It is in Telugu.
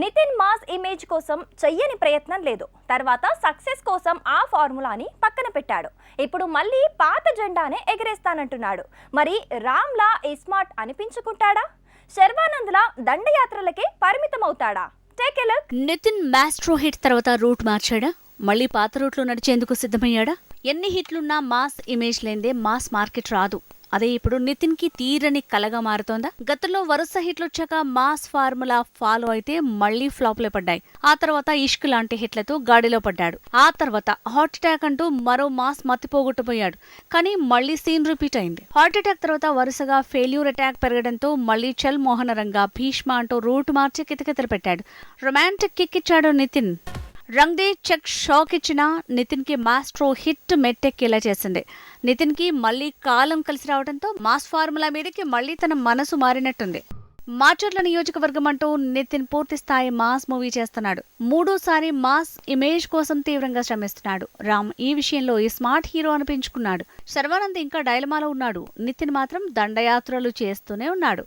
నితిన్ మాస్ ఇమేజ్ కోసం చెయ్యని ప్రయత్నం లేదు. తర్వాత సక్సెస్ కోసం ఆ ఫార్ములాని పక్కన పెట్టాడు. ఇప్పుడు మళ్ళీ పాత జెండానే ఎగరేస్తానంటున్నాడు. మరి రామ్లా ఇస్మార్ట్ అనిపించుకుంటాడా? శర్వానంద్లా దండయాత్రలకే పరిమితమవుతాడా? Take a look Nithin maestro hit తర్వాత రూట్ మార్చాడా? మళ్ళీ పాత రూట్లో నడిచేందుకు సిద్ధమయ్యాడా? ఎన్ని హిట్లున్నా మాస్ ఇమేజ్ లేదే మాస్ మార్కెట్ రాదు. అదే ఇప్పుడు నితిన్కి తీరని కలగా మారుతోందా? గతంలో వరుస హిట్లు వచ్చాక మాస్ ఫార్ములా ఫాలో అయితే మళ్ళీ ఫ్లాప్లే పడ్డాయి. ఆ తర్వాత ఇష్క్ లాంటి హిట్లతో గాడిలో పడ్డాడు. ఆ తర్వాత హార్ట్ అటాక్ అంటూ మరో మాస్ మతిపోగొట్టుపోయాడు కానీ మళ్ళీ సీన్ రిపీట్ అయింది. హార్ట్ అటాక్ తర్వాత వరుసగా ఫెయిల్యూర్ అటాక్ పెరగడంతో మళ్ళీ చల్ మోహనరంగా భీష్మ అంటూ రూట్ మార్చి కితకితలు పెట్టాడు. రొమాంటిక్ కిక్ ఇచ్చాడు నితిన్. రంగ్దే చెక్ షాక్ ఇచ్చిన నితిన్కి మాస్ట్రో హిట్ మెట్టెక్కేలా చేసింది. నితిన్కి మళ్ళీ కాలం కలిసి రావడంతో మాస్ ఫార్ములా మీదకి మళ్ళీ తన మనసు మారినట్టుంది. మాచర్ల నియోజకవర్గం అంటూ నితిన్ పూర్తి స్థాయి మాస్ మూవీ చేస్తున్నాడు. మూడోసారి మాస్ ఇమేజ్ కోసం తీవ్రంగా శ్రమిస్తున్నాడు. రామ్ ఈ విషయంలో ఈ స్మార్ట్ హీరో అనిపించుకున్నాడు. శర్వానంద్ ఇంకా డైలమాలో ఉన్నాడు. నితిన్ మాత్రం దండయాత్రలు చేస్తూనే ఉన్నాడు.